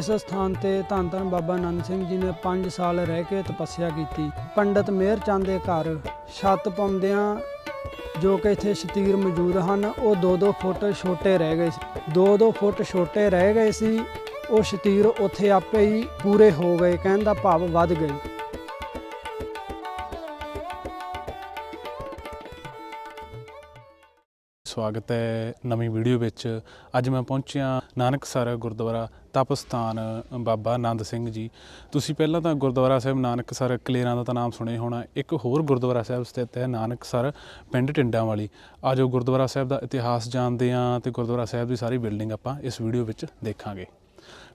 ਇਸ ਸਥਾਨ ਤੇ ਧੰਨ ਧੰਨ ਬਾਬਾ ਆਨੰਦ ਸਿੰਘ ਜੀ ਨੇ 5 ਸਾਲ ਰਹਿ ਕੇ ਤਪੱਸਿਆ ਕੀਤੀ। ਪੰਡਤ ਮਿਹਰ ਚੰਦ ਦੇ ਘਰ ਛੱਤ ਪਾਉਂਦਿਆਂ ਜੋ ਕਿ ਇੱਥੇ ਸ਼ਤੀਰ ਮੌਜੂਦ ਹਨ, ਉਹ 2-2 ਫੁੱਟ ਛੋਟੇ ਰਹਿ ਗਏ ਸੀ। 2-2 ਫੁੱਟ ਛੋਟੇ ਰਹਿ ਗਏ ਸੀ, ਉਹ ਸ਼ਤੀਰ ਉੱਥੇ ਆਪੇ ਹੀ ਪੂਰੇ ਹੋ ਗਏ, ਕਹਿਣ ਦਾ ਭਾਵ ਵੱਧ ਗਏ ਸਵਾਗਤ ਹੈ ਨਵੀਂ ਵੀਡੀਓ ਵਿੱਚ। ਅੱਜ ਮੈਂ ਪਹੁੰਚਿਆ ਨਾਨਕਸਰ ਗੁਰਦੁਆਰਾ ਤਪਸਥਾਨ ਬਾਬਾ ਆਨੰਦ ਸਿੰਘ ਜੀ। ਤੁਸੀਂ ਪਹਿਲਾਂ ਤਾਂ ਗੁਰਦੁਆਰਾ ਸਾਹਿਬ ਨਾਨਕਸਰ ਕਲੇਰਾਂ ਦਾ ਤਾਂ ਨਾਮ ਸੁਣੇ ਹੋਣਾ, ਇੱਕ ਹੋਰ ਗੁਰਦੁਆਰਾ ਸਾਹਿਬ ਸਥਿਤ ਹੈ ਨਾਨਕਸਰ ਪਿੰਡ ਟਿੰਡਾਂ ਵਾਲੀ। ਆਜੋ ਗੁਰਦੁਆਰਾ ਸਾਹਿਬ ਦਾ ਇਤਿਹਾਸ ਜਾਣਦੇ ਹਾਂ ਤੇ ਗੁਰਦੁਆਰਾ ਸਾਹਿਬ ਦੀ ਸਾਰੀ ਬਿਲਡਿੰਗ ਆਪਾਂ ਇਸ ਵੀਡੀਓ ਵਿੱਚ ਦੇਖਾਂਗੇ।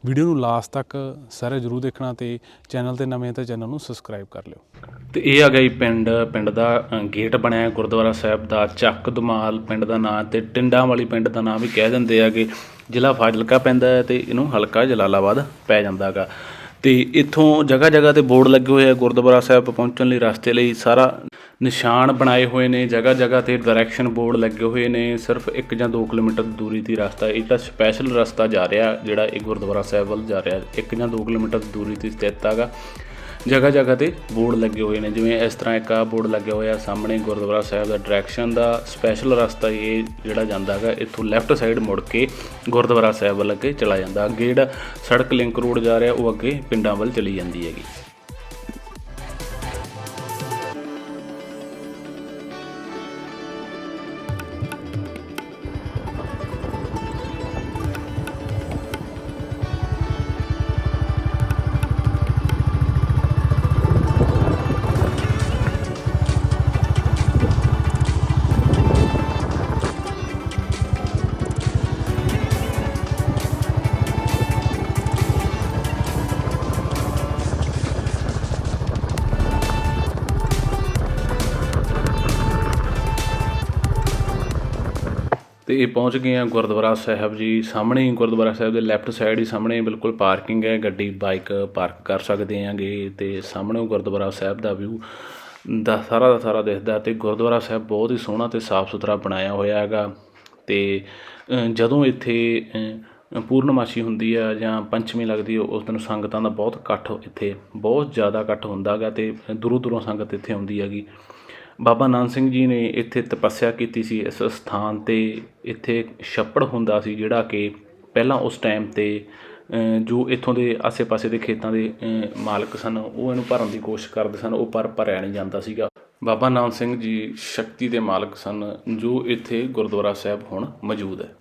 ਵੀਡੀਓ ਨੂੰ ਲਾਸਟ ਤੱਕ ਸਾਰੇ ਜਰੂਰ ਦੇਖਣਾ ਤੇ ਚੈਨਲ ਤੇ ਨਵੇਂ ਤਾਂ ਚੈਨਲ ਨੂੰ ਸਬਸਕ੍ਰਾਈਬ ਕਰ ਲਿਓ। ਤੇ ਇਹ ਆ ਗਈ ਪਿੰਡ ਪਿੰਡ ਦਾ ਗੇਟ ਬਣਿਆ ਗੁਰਦੁਆਰਾ ਸਾਹਿਬ ਦਾ, ਚੱਕ ਦੁਮਾਲ ਪਿੰਡ ਦਾ ਨਾਂ ਤੇ ਟਿੰਡਾਂ ਵਾਲੀ ਪਿੰਡ ਦਾ ਨਾਂ ਵੀ ਕਹਿ ਦਿੰਦੇ ਆਗੇ ਜ਼ਿਲ੍ਹਾ ਫਾਜ਼ਿਲਕਾ ਪੈਂਦਾ ਹੈ ਤੇ ਇਹਨੂੰ ਹਲਕਾ ਜਲਾਲਾਬਾਦ ਪੈ ਜਾਂਦਾ ਜਾਂਦਾਗਾ ਤੇ ਇੱਥੋਂ ਜਗ੍ਹਾ ਜਗ੍ਹਾ ਤੇ ਬੋਰਡ ਲੱਗੇ ਹੋਏ ਆ ਗੁਰਦੁਆਰਾ ਸਾਹਿਬ ਪਹੁੰਚਣ ਲਈ, ਰਸਤੇ ਲਈ ਸਾਰਾ ਨਿਸ਼ਾਨ ਬਣਾਏ ਹੋਏ ਨੇ ਜਗ੍ਹਾ ਜਗ੍ਹਾ ਤੇ ਡਾਇਰੈਕਸ਼ਨ ਬੋਰਡ ਲੱਗੇ ਹੋਏ ਨੇ, ਸਿਰਫ 1 ਜਾਂ 2 ਕਿਲੋਮੀਟਰ ਦੀ ਦੂਰੀ ਤੇ ਰਸਤਾ, ਇਹ ਤਾਂ ਸਪੈਸ਼ਲ ਰਸਤਾ ਜਾ ਰਿਹਾ, ਜਿਹੜਾ ਇਹ ਗੁਰਦੁਆਰਾ ਸਾਹਿਬ ਵੱਲ ਜਾ ਰਿਹਾ 1 ਜਾਂ 2 ਕਿਲੋਮੀਟਰ ਦੀ ਦੂਰੀ ਤੇ ਸਥਿਤ ਹੈਗਾ। ਜਗ੍ਹਾ ਜਗ੍ਹਾ ਤੇ ਬੋਰਡ ਲੱਗੇ ਹੋਏ ਨੇ, ਜਿਵੇਂ ਇਸ ਤਰ੍ਹਾਂ ਇੱਕ ਆ ਬੋਰਡ ਲੱਗਿਆ ਹੋਇਆ, ਸਾਹਮਣੇ ਗੁਰਦੁਆਰਾ ਸਾਹਿਬ ਦਾ ਡਾਇਰੈਕਸ਼ਨ ਦਾ ਸਪੈਸ਼ਲ ਰਸਤਾ ਇਹ ਜਿਹੜਾ ਜਾਂਦਾ ਹੈਗਾ, ਇੱਥੋਂ ਲੈਫਟ ਸਾਈਡ ਮੁੜ ਕੇ ਗੁਰਦੁਆਰਾ ਸਾਹਿਬ ਵੱਲ ਅੱਗੇ ਚਲਾ ਜਾਂਦਾ। ਅੱਗੇ ਜਿਹੜਾ ਸੜਕ ਲਿੰਕ ਰੋਡ ਜਾ ਰਿਹਾ, ਉਹ ਅੱਗੇ ਪਿੰਡਾਂ ਵੱਲ ਚਲੀ ਜਾਂਦੀ ਹੈਗੀ। ਤੇ ਇਹ ਪਹੁੰਚ ਗਏ ਆ ਗੁਰਦੁਆਰਾ ਸਾਹਿਬ ਜੀ, ਸਾਹਮਣੇ ਹੀ ਗੁਰਦੁਆਰਾ ਸਾਹਿਬ ਦੇ ਲੈਫਟ ਸਾਈਡ ਹੀ ਸਾਹਮਣੇ ਬਿਲਕੁਲ ਪਾਰਕਿੰਗ ਹੈ, ਗੱਡੀ ਬਾਈਕ ਪਾਰਕ ਕਰ ਸਕਦੇ ਆਂਗੇ ਤੇ ਸਾਹਮਣੇ ਗੁਰਦੁਆਰਾ ਸਾਹਿਬ ਦਾ ਵਿਊ ਦਾ ਸਾਰਾ ਦਾ ਸਾਰਾ ਦਿਖਦਾ ਤੇ ਗੁਰਦੁਆਰਾ ਸਾਹਿਬ ਬਹੁਤ ਹੀ ਸੋਹਣਾ ਤੇ ਸਾਫ਼ ਸੁਥਰਾ ਬਣਾਇਆ ਹੋਇਆ ਹੈਗਾ ਤੇ ਜਦੋਂ ਇੱਥੇ ਪੂਰਨਮਾਸ਼ੀ ਹੁੰਦੀ ਆ ਜਾਂ ਪੰਚਮੀ ਲੱਗਦੀ ਆ, ਉਸ ਦਿਨ ਸੰਗਤਾਂ ਦਾ ਬਹੁਤ ਇਕੱਠ ਇੱਥੇ, ਬਹੁਤ ਜ਼ਿਆਦਾ ਇਕੱਠ ਹੁੰਦਾ ਹੈਗਾ ਤੇ ਦੂਰੋਂ ਦੂਰੋਂ ਸੰਗਤ ਇੱਥੇ ਆਉਂਦੀ ਹੈਗੀ। ਬਾਬਾ ਨਾਨਕ ਸਿੰਘ ਜੀ ਨੇ ਇੱਥੇ ਤਪੱਸਿਆ ਕੀਤੀ ਸੀ, ਇਸ ਸਥਾਨ ਤੇ ਇੱਥੇ ਛੱਪੜ ਹੁੰਦਾ ਸੀ ਜਿਹੜਾ ਕਿ ਪਹਿਲਾਂ ਉਸ ਟਾਈਮ ਤੇ ਜੋ ਇੱਥੋਂ ਦੇ ਆਸੇ-ਪਾਸੇ ਦੇ ਖੇਤਾਂ ਦੇ ਮਾਲਕ ਸਨ, ਉਹ ਇਹਨੂੰ ਭਰਨ ਦੀ ਕੋਸ਼ਿਸ਼ ਕਰਦੇ ਸਨ, ਉਹ ਪਰ ਭਰਿਆ ਨਹੀਂ ਜਾਂਦਾ ਸੀਗਾ। ਬਾਬਾ ਨਾਨਕ ਸਿੰਘ ਜੀ ਸ਼ਕਤੀ ਦੇ ਮਾਲਕ ਸਨ, ਜੋ ਇੱਥੇ ਗੁਰਦੁਆਰਾ ਸਾਹਿਬ ਹੁਣ ਮੌਜੂਦ ਹੈ।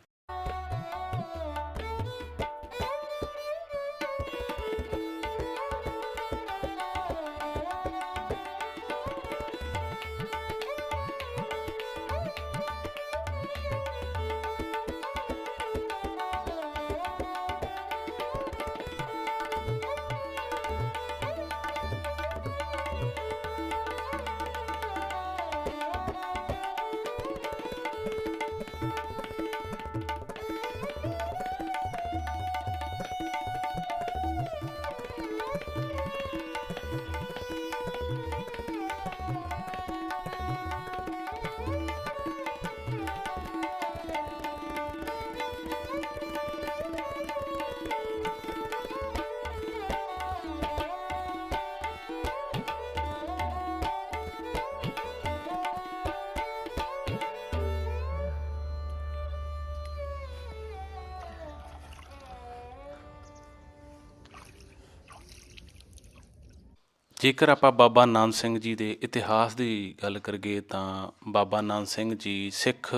ਜੇਕਰ ਆਪਾਂ ਬਾਬਾ ਨਾਨਕ ਸਿੰਘ ਜੀ ਦੇ ਇਤਿਹਾਸ ਦੀ ਗੱਲ ਕਰੀਏ ਤਾਂ ਬਾਬਾ ਨਾਨਕ ਸਿੰਘ ਜੀ ਸਿੱਖ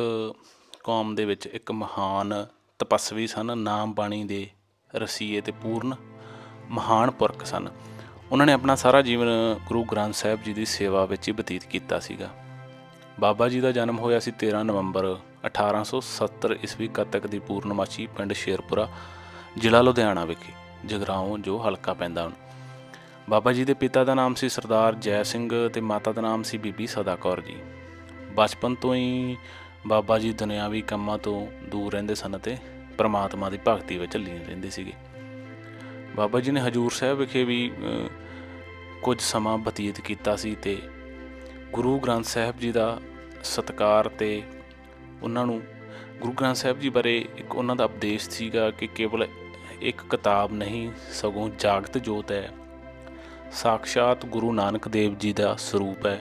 ਕੌਮ ਦੇ ਵਿੱਚ ਇੱਕ ਮਹਾਨ ਤਪਸਵੀ ਸਨ, ਨਾਮ ਬਾਣੀ ਦੇ ਰਸੀਏ ਤੇ ਪੂਰਨ ਮਹਾਨ ਪੁਰਖ ਸਨ। ਉਹਨਾਂ ਨੇ ਆਪਣਾ ਸਾਰਾ ਜੀਵਨ ਗੁਰੂ ਗ੍ਰੰਥ ਸਾਹਿਬ ਜੀ ਦੀ ਸੇਵਾ ਵਿੱਚ ਹੀ ਬਤੀਤ ਕੀਤਾ ਸੀਗਾ। ਬਾਬਾ ਜੀ ਦਾ ਜਨਮ ਹੋਇਆ ਸੀ 13 ਨਵੰਬਰ 1870 ਈਸਵੀ ਕੱਤਕ ਦੀ ਪੂਰਨਮਾਸ਼ੀ ਪਿੰਡ ਸ਼ੇਰਪੁਰਾ, ਜ਼ਿਲ੍ਹਾ ਲੁਧਿਆਣਾ ਵਿਖੇ, ਜਗਰਾਉਂ ਜੋ ਹਲਕਾ ਪੈਂਦਾ ਹੁਣ। ਬਾਬਾ ਜੀ ਦੇ ਪਿਤਾ ਦਾ ਨਾਮ ਸੀ ਸਰਦਾਰ ਜੈ ਸਿੰਘ ਤੇ ਮਾਤਾ ਦਾ ਨਾਮ ਸੀ ਬੀਬੀ ਸਦਾ ਕੌਰ ਜੀ। ਬਚਪਨ ਤੋਂ ਹੀ ਬਾਬਾ ਜੀ ਦੁਨਿਆਵੀ ਕੰਮਾਂ ਤੋਂ ਦੂਰ ਰਹਿੰਦੇ ਸਨ ਤੇ ਪ੍ਰਮਾਤਮਾ ਦੀ ਭਗਤੀ ਵਿੱਚ ਲੀਨ ਰਹਿੰਦੇ ਸੀਗੇ। ਬਾਬਾ ਜੀ ਨੇ ਹਜੂਰ ਸਾਹਿਬ ਵਿਖੇ ਵੀ ਕੁਝ ਸਮਾਂ ਬਤੀਤ ਕੀਤਾ ਸੀ ਤੇ ਗੁਰੂ ਗ੍ਰੰਥ ਸਾਹਿਬ ਜੀ ਦਾ ਸਤਕਾਰ ਤੇ ਉਹਨਾਂ ਨੂੰ, ਗੁਰੂ ਗ੍ਰੰਥ ਸਾਹਿਬ ਜੀ ਬਾਰੇ ਇੱਕ ਉਹਨਾਂ ਦਾ ਉਪਦੇਸ਼ ਸੀਗਾ ਕਿ ਕੇਵਲ ਇੱਕ ਕਿਤਾਬ ਨਹੀਂ, ਸਗੋਂ ਜਾਗਤ ਜੋਤ ਹੈ। ਸਾਖਸ਼ਾਤ ਗੁਰੂ ਨਾਨਕ ਦੇਵ ਜੀ ਦਾ ਸਰੂਪ ਹੈ।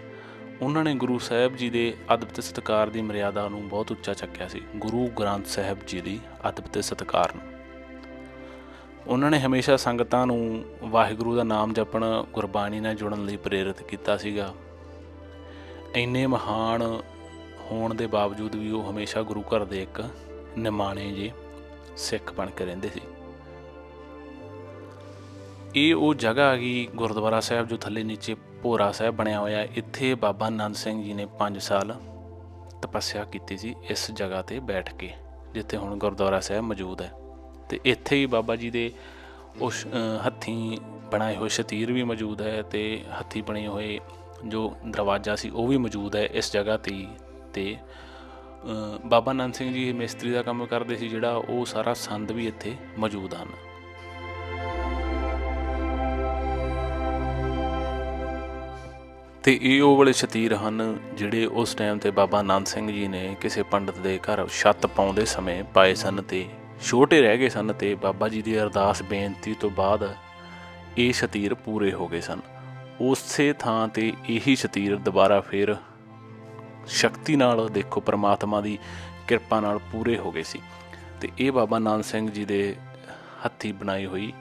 ਉਹਨਾਂ ਨੇ ਗੁਰੂ ਸਾਹਿਬ ਜੀ ਦੇ ਅਦਬ ਤੇ ਸਤਿਕਾਰ ਦੀ ਮਰਿਆਦਾ ਨੂੰ ਬਹੁਤ ਉੱਚਾ ਚੱਕਿਆ ਸੀ। ਗੁਰੂ ਗ੍ਰੰਥ ਸਾਹਿਬ ਜੀ ਦੀ ਅਦਬ ਤੇ ਸਤਿਕਾਰ ਨੂੰ। ਉਹਨਾਂ ਨੇ ਹਮੇਸ਼ਾ ਸੰਗਤਾਂ ਨੂੰ ਵਾਹਿਗੁਰੂ ਦਾ ਨਾਮ ਜਪਣ, ਗੁਰਬਾਣੀ ਨਾਲ ਜੁੜਨ ਲਈ ਪ੍ਰੇਰਿਤ ਕੀਤਾ ਸੀਗਾ। ਇੰਨੇ ਮਹਾਨ ਹੋਣ ਦੇ ਬਾਵਜੂਦ ਵੀ ਉਹ ਹਮੇਸ਼ਾ ਗੁਰੂ ਘਰ ਦੇ ਇੱਕ ਨਿਮਾਣੇ ਜੇ ਸਿੱਖ ਬਣ ਕੇ ਰਹਿੰਦੇ ਸੀ। ਇਹ ਉਹ ਜਗ੍ਹਾ ਹੈਗੀ ਗੁਰਦੁਆਰਾ ਸਾਹਿਬ ਜੋ ਥੱਲੇ ਨੀਚੇ ਭੋਰਾ ਸਾਹਿਬ ਬਣਿਆ ਹੋਇਆ ਇੱਥੇ ਬਾਬਾ ਆਨੰਦ ਸਿੰਘ ਜੀ ਨੇ 5 ਸਾਲ ਤਪੱਸਿਆ ਕੀਤੀ ਸੀ ਇਸ ਜਗ੍ਹਾ ਤੇ ਬੈਠ ਕੇ ਜਿੱਥੇ ਹੁਣ ਗੁਰਦੁਆਰਾ ਸਾਹਿਬ ਮੌਜੂਦ ਹੈ। ਤੇ ਇੱਥੇ ਹੀ ਬਾਬਾ ਜੀ ਦੇ ਉਸ ਅ, ਹੱਥੀਂ ਬਣਾਏ ਹੋਏ ਸ਼ਤੀਰ ਵੀ ਮੌਜੂਦ ਹੈ ਤੇ ਹੱਥੀਂ ਬਣੇ ਹੋਏ ਜੋ ਦਰਵਾਜ਼ਾ ਸੀ ਉਹ ਵੀ ਮੌਜੂਦ ਹੈ ਇਸ ਜਗ੍ਹਾ ਤੇ ਹੀ। ਤੇ ਬਾਬਾ ਨੰਦ ਸਿੰਘ ਜੀ ਮਿਸਤਰੀ ਦਾ ਕੰਮ ਕਰਦੇ ਸੀ ਜਿਹੜਾ ਉਹ ਸਾਰਾ ਸੰਦ ਵੀ ਇੱਥੇ ਮੌਜੂਦ ਹਨ। ਤੇ ਇਹ ਉਹ ਵਾਲੇ ਸ਼ਤੀਰ ਹਨ ਜਿਹੜੇ ਉਸ ਟਾਈਮ ਤੇ ਬਾਬਾ ਆਨੰਦ ਸਿੰਘ ਜੀ ਨੇ ਕਿਸੇ ਪੰਡਤ ਦੇ ਘਰ ਛੱਤ ਪਾਉਂਦੇ ਸਮੇਂ ਪਾਏ ਸਨ ਤੇ ਛੋਟੇ ਰਹਿ ਗਏ ਸਨ ਤੇ ਬਾਬਾ ਜੀ ਦੀ ਅਰਦਾਸ ਬੇਨਤੀ ਤੋਂ ਬਾਅਦ ਇਹ ਸ਼ਤੀਰ ਪੂਰੇ ਹੋ ਗਏ ਸਨ। ਉਸੇ ਥਾਂ ਤੇ ਇਹੀ ਸ਼ਤੀਰ ਦੁਬਾਰਾ ਫਿਰ ਸ਼ਕਤੀ ਨਾਲ ਦੇਖੋ ਪ੍ਰਮਾਤਮਾ ਦੀ ਕਿਰਪਾ ਨਾਲ ਪੂਰੇ ਹੋ ਗਏ ਸੀ। ਤੇ ਇਹ ਬਾਬਾ ਨਾਨਕ ਸਿੰਘ ਜੀ ਦੇ ਹੱਥੀ ਬਣਾਈ ਹੋਈ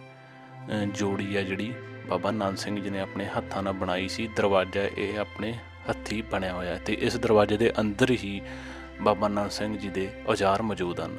ਜੋੜੀ ਆ ਜਿਹੜੀ ਬਾਬਾ ਨਾਨਕ ਸਿੰਘ ਜੀ ਨੇ ਆਪਣੇ ਹੱਥਾਂ ਨਾਲ ਬਣਾਈ ਸੀ ਦਰਵਾਜ਼ਾ, ਇਹ ਆਪਣੇ ਹੱਥੀ ਬਣਿਆ ਹੋਇਆ ਹੈ ਤੇ ਇਸ ਦਰਵਾਜ਼ੇ ਦੇ ਅੰਦਰ ਹੀ ਬਾਬਾ ਨਾਨਕ ਸਿੰਘ ਜੀ ਦੇ ਔਜ਼ਾਰ ਮੌਜੂਦ ਹਨ।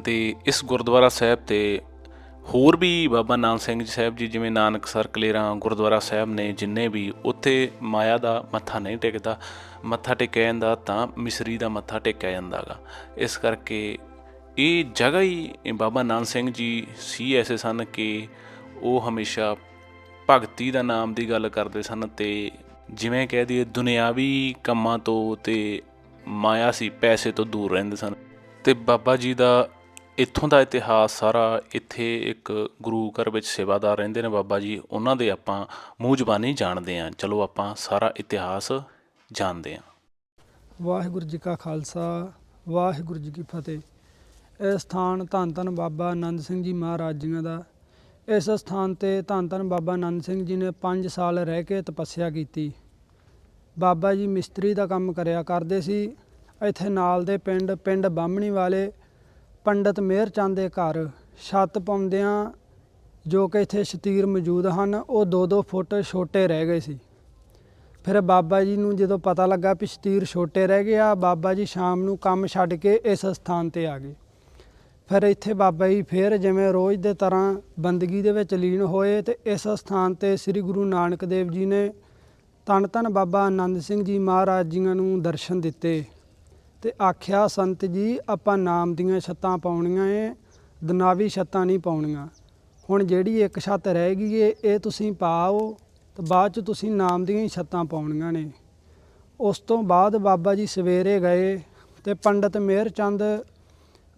ਤੇ ਇਸ ਗੁਰਦੁਆਰਾ ਸਾਹਿਬ ਤੇ ਹੋਰ ਵੀ ਬਾਬਾ ਨਾਨਕ ਸਿੰਘ ਜੀ ਸਾਹਿਬ ਜੀ, ਜਿਵੇਂ ਨਾਨਕਸਰ ਕਲੇਰਾਂ ਗੁਰਦੁਆਰਾ ਸਾਹਿਬ ਨੇ ਜਿੰਨੇ ਵੀ, ਉੱਥੇ ਮਾਇਆ ਦਾ ਮੱਥਾ ਨਹੀਂ ਟੇਕਦਾ, ਮੱਥਾ ਟੇਕਿਆ ਜਾਂਦਾ ਤਾਂ ਮਿਸਰੀ ਦਾ ਮੱਥਾ ਟੇਕਿਆ ਜਾਂਦਾਗਾ। ਇਸ ਕਰਕੇ ਇਹ ਜਗ੍ਹਾ ਹੀ ਬਾਬਾ ਨਾਨਕ ਸਿੰਘ ਜੀ ਸੀ ਐਸੇ ਸਨ ਕਿ ਉਹ ਹਮੇਸ਼ਾ ਭਗਤੀ ਦਾ ਨਾਮ ਦੀ ਗੱਲ ਕਰਦੇ ਸਨ ਤੇ ਜਿਵੇਂ ਕਹਿ ਦਈਏ ਦੁਨਿਆਵੀ ਕੰਮਾਂ ਤੋਂ ਤੇ ਮਾਇਆ ਸੀ, ਪੈਸੇ ਤੋਂ ਦੂਰ ਰਹਿੰਦੇ ਸਨ। ਤੇ ਬਾਬਾ ਜੀ ਦਾ ਇੱਥੋਂ ਦਾ ਇਤਿਹਾਸ ਸਾਰਾ ਇੱਥੇ ਇੱਕ ਗੁਰੂ ਘਰ ਵਿੱਚ ਸੇਵਾਦਾਰ ਰਹਿੰਦੇ ਨੇ ਬਾਬਾ ਜੀ, ਉਹਨਾਂ ਦੇ ਆਪਾਂ ਮੂੰਹ ਜ਼ਬਾਨੀ ਜਾਣਦੇ ਹਾਂ। ਚਲੋ ਆਪਾਂ ਸਾਰਾ ਇਤਿਹਾਸ ਜਾਣਦੇ ਹਾਂ। ਵਾਹਿਗੁਰੂ ਜੀ ਕਾ ਖਾਲਸਾ, ਵਾਹਿਗੁਰੂ ਜੀ ਕੀ ਫਤਿਹ। ਇਹ ਸਥਾਨ ਧੰਨ ਧੰਨ ਬਾਬਾ ਆਨੰਦ ਸਿੰਘ ਜੀ ਮਹਾਰਾਜ ਜੀਆਂ ਦਾ। ਇਸ ਸਥਾਨ ਤੇ ਧੰਨ ਧੰਨ ਬਾਬਾ ਆਨੰਦ ਸਿੰਘ ਜੀ ਨੇ 5 ਸਾਲ ਰਹਿ ਕੇ ਤਪੱਸਿਆ ਕੀਤੀ। ਬਾਬਾ ਜੀ ਮਿਸਤਰੀ ਦਾ ਕੰਮ ਕਰਿਆ ਕਰਦੇ ਸੀ। ਇੱਥੇ ਨਾਲ ਦੇ ਪਿੰਡ ਪਿੰਡ ਬਾਹਮਣੀ ਵਾਲੇ ਪੰਡਤ ਮੇਹਰ ਚੰਦ ਦੇ ਘਰ ਛੱਤ ਪਾਉਂਦਿਆਂ ਜੋ ਕਿ ਇੱਥੇ ਸ਼ਤੀਰ ਮੌਜੂਦ ਹਨ, ਉਹ 2-2 ਫੁੱਟ ਛੋਟੇ ਰਹਿ ਗਏ ਸੀ। ਫਿਰ ਬਾਬਾ ਜੀ ਨੂੰ ਜਦੋਂ ਪਤਾ ਲੱਗਾ ਵੀ ਸ਼ਤੀਰ ਛੋਟੇ ਰਹਿ ਗਿਆ ਬਾਬਾ ਜੀ ਸ਼ਾਮ ਨੂੰ ਕੰਮ ਛੱਡ ਕੇ ਇਸ ਸਥਾਨ ਤੇ ਆ ਗਏ। ਫਿਰ ਇੱਥੇ ਬਾਬਾ ਜੀ ਫਿਰ ਜਿਵੇਂ ਰੋਜ਼ ਦੇ ਤਰ੍ਹਾਂ ਬੰਦਗੀ ਦੇ ਵਿੱਚ ਲੀਨ ਹੋਏ ਤੇ ਇਸ ਸਥਾਨ ਤੇ ਸ੍ਰੀ ਗੁਰੂ ਨਾਨਕ ਦੇਵ ਜੀ ਨੇ ਤਨ ਧੰਨ ਬਾਬਾ ਆਨੰਦ ਸਿੰਘ ਜੀ ਮਹਾਰਾਜ ਜੀਆਂ ਨੂੰ ਦਰਸ਼ਨ ਦਿੱਤੇ। ਤੇ ਆਖਿਆ, ਸੰਤ ਜੀ, ਆਪਾਂ ਨਾਮ ਦੀਆਂ ਛੱਤਾਂ ਪਾਉਣੀਆਂ ਏ, ਦਨਾਵੀ ਛੱਤਾਂ ਨਹੀਂ ਪਾਉਣੀਆਂ। ਹੁਣ ਜਿਹੜੀ ਇੱਕ ਛੱਤ ਰਹਿ ਗਈ ਏ, ਇਹ ਤੁਸੀਂ ਪਾਓ, ਤੇ ਬਾਅਦ ਚ ਤੁਸੀਂ ਨਾਮ ਦੀਆਂ ਹੀ ਛੱਤਾਂ ਪਾਉਣੀਆਂ ਨੇ। ਉਸ ਤੋਂ ਬਾਅਦ ਬਾਬਾ ਜੀ ਸਵੇਰੇ ਗਏ ਤੇ ਪੰਡਤ ਮਿਹਰ ਚੰਦ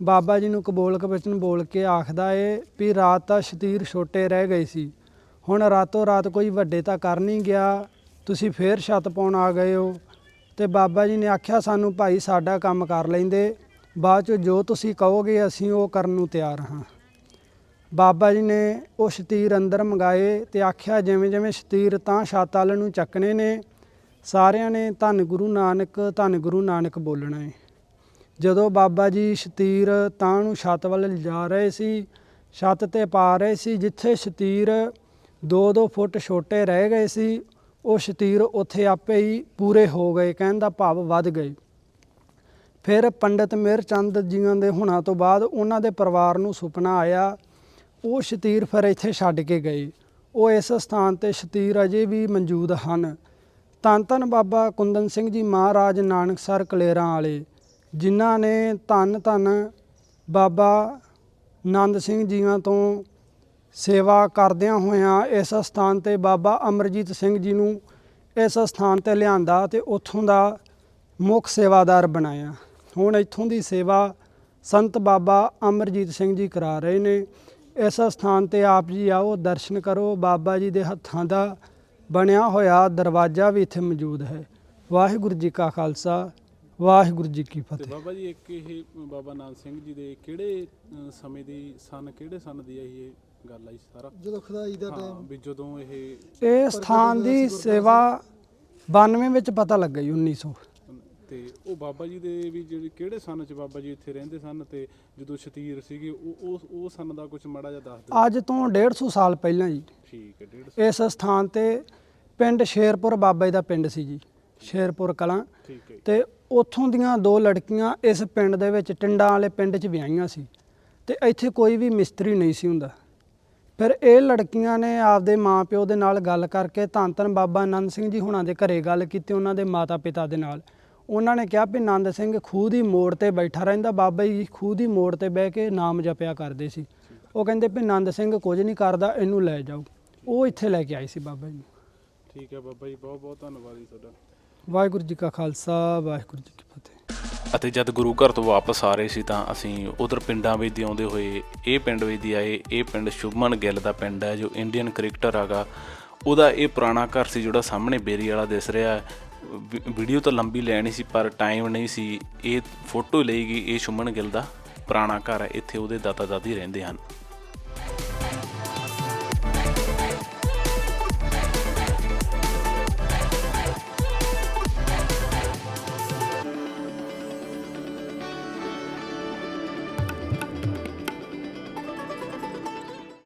ਬਾਬਾ ਜੀ ਨੂੰ ਕਬੂਲਕ ਬਚਨ ਬੋਲ ਕੇ ਆਖਦਾ ਏ ਵੀ ਰਾਤ ਤਾਂ ਸ਼ਤੀਰ ਛੋਟੇ ਰਹਿ ਗਏ ਸੀ। ਹੁਣ ਰਾਤੋਂ ਰਾਤ ਕੋਈ ਵੱਡੇ ਤਾਂ ਕਰ ਨਹੀਂ ਗਿਆ। ਤੁਸੀਂ ਫੇਰ ਛੱਤ ਪਾਉਣ ਆ ਗਏ ਹੋ। ਤੇ ਬਾਬਾ ਜੀ ਨੇ ਆਖਿਆ, ਸਾਨੂੰ ਭਾਈ ਸਾਡਾ ਕੰਮ ਕਰ ਲੈਂਦੇ। ਬਾਅਦ ਚ ਜੋ ਤੁਸੀਂ ਕਹੋਗੇ, ਅਸੀਂ ਉਹ ਕਰਨ ਨੂੰ ਤਿਆਰ ਹਾਂ। ਬਾਬਾ ਜੀ ਨੇ ਉਹ ਸ਼ਤੀਰ ਅੰਦਰ ਮੰਗਾਏ ਤੇ ਆਖਿਆ, ਜਿਵੇਂ ਜਿਵੇਂ ਸ਼ਤੀਰ ਤਾਂ ਛੱਤ ਵੱਲ ਨੂੰ ਚੱਕਣੇ ਨੇ, ਸਾਰਿਆਂ ਨੇ ਧੰਨ ਗੁਰੂ ਨਾਨਕ, ਧੰਨ ਗੁਰੂ ਨਾਨਕ ਬੋਲਣਾ ਹੈ ਜਦੋਂ ਬਾਬਾ ਜੀ ਸ਼ਤੀਰ ਤਾਂ ਨੂੰ ਛੱਤ ਵੱਲ ਲਿਜਾ ਰਹੇ ਸੀ, ਛੱਤ ਤੇ ਪਾ ਰਹੇ ਸੀ, ਜਿੱਥੇ ਸ਼ਤੀਰ 2-2 ਫੁੱਟ ਛੋਟੇ ਰਹਿ ਗਏ ਸੀ ਉਹ ਸ਼ਤੀਰ ਉੱਥੇ ਆਪੇ ਹੀ ਪੂਰੇ ਹੋ ਗਏ, ਕਹਿਣ ਦਾ ਭਾਵ ਵੱਧ ਗਏ। ਫਿਰ ਪੰਡਿਤ ਮਿਹਰ ਚੰਦ ਜੀਆਂ ਦੇ ਹੁਣਾਂ ਤੋਂ ਬਾਅਦ ਉਹਨਾਂ ਦੇ ਪਰਿਵਾਰ ਨੂੰ ਸੁਪਨਾ ਆਇਆ, ਉਹ ਸ਼ਤੀਰ ਫਿਰ ਇੱਥੇ ਛੱਡ ਕੇ ਗਏ। ਉਹ ਇਸ ਸਥਾਨ ਤੇ ਸ਼ਤੀਰ ਅਜੇ ਵੀ ਮੌਜੂਦ ਹਨ। ਧੰਨ ਧੰਨ ਬਾਬਾ ਕੁੰਦਨ ਸਿੰਘ ਜੀ ਮਹਾਰਾਜ ਨਾਨਕਸਰ ਕਲੇਰਾਂ ਵਾਲੇ, ਜਿਨ੍ਹਾਂ ਨੇ ਧੰਨ ਧੰਨ ਬਾਬਾ ਨੰਦ ਸਿੰਘ ਜੀਆਂ ਤੋਂ ਸੇਵਾ ਕਰਦਿਆਂ ਹੋਇਆਂ ਇਸ ਸਥਾਨ ਤੇ ਬਾਬਾ ਅਮਰਜੀਤ ਸਿੰਘ ਜੀ ਨੂੰ ਇਸ ਸਥਾਨ ਤੇ ਲਿਆਂਦਾ ਤੇ ਉੱਥੋਂ ਦਾ ਮੁੱਖ ਸੇਵਾਦਾਰ ਬਣਾਇਆ। ਹੁਣ ਇੱਥੋਂ ਦੀ ਸੇਵਾ ਸੰਤ ਬਾਬਾ ਅਮਰਜੀਤ ਸਿੰਘ ਜੀ ਕਰਾ ਰਹੇ ਨੇ। ਇਸ ਸਥਾਨ ਤੇ ਆਪ ਜੀ ਆਓ ਦਰਸ਼ਨ ਕਰੋ। ਬਾਬਾ ਜੀ ਦੇ ਹੱਥਾਂ ਦਾ ਬਣਿਆ ਹੋਇਆ ਦਰਵਾਜ਼ਾ ਵੀ ਇੱਥੇ ਮੌਜੂਦ ਹੈ। ਵਾਹਿਗੁਰੂ ਜੀ ਕਾ ਖਾਲਸਾ ਵਾਹਿਗੁਰੂ ਜੀ ਕੀ ਫਤਿਹ। ਬਾਬਾ ਜੀ ਇੱਕ ਇਹ ਬਾਬਾ ਨਾਨਕ ਸਿੰਘ ਜੀ ਦੇ ਕਿਹੜੇ ਸਮੇਂ ਦੀ ਸਨ ਕਿਹੜੇ ਸਨ ਦੀ ਆ ਇਹ? ਗੱਲ ਆਈ ਸਾਰਾ। ਜਦੋਂ ਖੁਦਾਈ ਦਾ ਹਾਂ ਟਾਈਮ ਵੀ ਜਦੋਂ ਇਹ ਇਹ ਸਥਾਨ ਦੀ ਸੇਵਾ 92 ਵਿੱਚ ਪਤਾ ਲੱਗਾ ਜੀ 1900 ਤੇ ਉਹ ਬਾਬਾ ਜੀ ਦੇ ਵੀ ਜਿਹੜੇ ਕਿਹੜੇ ਸਨ ਚ ਬਾਬਾ ਜੀ ਇੱਥੇ ਰਹਿੰਦੇ ਸਨ ਤੇ ਜਦੋਂ ਸ਼ਤੀਰ ਸੀਗੇ ਉਹ ਉਹ ਉਹ ਸਨ ਦਾ ਕੁਝ ਮਾੜਾ ਜਿਹਾ ਦੱਸ ਦਿਓ। ਅੱਜ ਤੋਂ 150 ਸਾਲ ਪਹਿਲਾਂ ਜੀ। ਠੀਕ ਹੈ ਡੇਢ ਇਸ ਸਥਾਨ ਤੇ ਪਿੰਡ ਸ਼ੇਰਪੁਰ ਬਾਬਾ ਜੀ ਦਾ ਪਿੰਡ ਸੀ ਜੀ ਸ਼ੇਰਪੁਰ ਕਲਾਂ। ਠੀਕ ਹੈ ਤੇ ਉੱਥੋਂ ਦੀਆਂ ਦੋ ਲੜਕੀਆਂ ਇਸ ਪਿੰਡ ਦੇ ਵਿੱਚ ਟਿੰਡਾਂ ਵਾਲੇ ਪਿੰਡ 'ਚ ਵਿਆਹੀਆਂ ਸੀ। ਤੇ ਇੱਥੇ ਕੋਈ ਵੀ ਮਿਸਤਰੀ ਨਹੀਂ ਸੀ ਹੁੰਦਾ। ਫਿਰ ਇਹ ਲੜਕੀਆਂ ਨੇ ਆਪਦੇ ਮਾਪਿਓ ਦੇ ਨਾਲ ਗੱਲ ਕਰਕੇ ਧੰਨ ਧੰਨ ਬਾਬਾ ਆਨੰਦ ਸਿੰਘ ਜੀ ਹੁਣਾਂ ਦੇ ਘਰੇ ਗੱਲ ਕੀਤੀ ਉਹਨਾਂ ਦੇ ਮਾਤਾ ਪਿਤਾ ਦੇ ਨਾਲ। ਉਹਨਾਂ ਨੇ ਕਿਹਾ ਵੀ ਆਨੰਦ ਸਿੰਘ ਖੂਹ ਦੀ ਮੋੜ ਤੇ ਬੈਠਾ ਰਹਿੰਦਾ ਬਾਬਾ ਜੀ ਖੂਹ ਦੀ ਮੋੜ ਤੇ ਬਹਿ ਕੇ ਨਾਮ ਜਪਿਆ ਕਰਦੇ ਸੀ। ਉਹ ਕਹਿੰਦੇ ਵੀ ਆਨੰਦ ਸਿੰਘ ਕੁਝ ਨਹੀਂ ਕਰਦਾ ਇਹਨੂੰ ਲੈ ਜਾਓ। ਉਹ ਇੱਥੇ ਲੈ ਕੇ ਆਏ ਸੀ ਬਾਬਾ ਜੀ। ਨੂੰ ਠੀਕ ਹੈ ਬਾਬਾ ਜੀ ਬਹੁਤ ਬਹੁਤ ਧੰਨਵਾਦ ਜੀ ਤੁਹਾਡਾ। ਵਾਹਿਗੁਰੂ ਜੀ ਕਾ ਖਾਲਸਾ ਵਾਹਿਗੁਰੂ ਜੀ ਕੀ ਫਤਿਹ। ਅਤੇ ਜਦ ਗੁਰੂ ਘਰ ਤੋਂ ਵਾਪਸ ਆ ਰਹੇ ਸੀ ਤਾਂ ਅਸੀਂ ਉਧਰ ਪਿੰਡਾਂ ਵਿੱਚ ਦੀ ਆਉਂਦੇ ਹੋਏ ਇਹ ਪਿੰਡ ਵਿੱਚ ਦੀ ਆਏ। ਇਹ ਪਿੰਡ ਸ਼ੁਭਮਨ ਗਿੱਲ ਦਾ ਪਿੰਡ ਹੈ, ਜੋ ਇੰਡੀਅਨ ਕ੍ਰਿਕਟਰ ਹੈਗਾ। ਉਹਦਾ ਇਹ ਪੁਰਾਣਾ ਘਰ ਸੀ ਜਿਹੜਾ ਸਾਹਮਣੇ ਬੇਰੀ ਵਾਲਾ ਦਿਸ ਰਿਹਾ ਹੈ। ਵੀ- ਵੀਡੀਓ ਤਾਂ ਲੰਬੀ ਲੈਣੀ ਸੀ, ਪਰ ਟਾਈਮ ਨਹੀਂ ਸੀ। ਇਹ ਫੋਟੋ ਲਈ ਗਈ, ਇਹ ਸ਼ੁਭਮਨ ਗਿੱਲ ਦਾ ਪੁਰਾਣਾ ਘਰ ਹੈ। ਇੱਥੇ ਉਹਦੇ ਦਾਦਾ ਦਾਦੀ ਰਹਿੰਦੇ ਹਨ।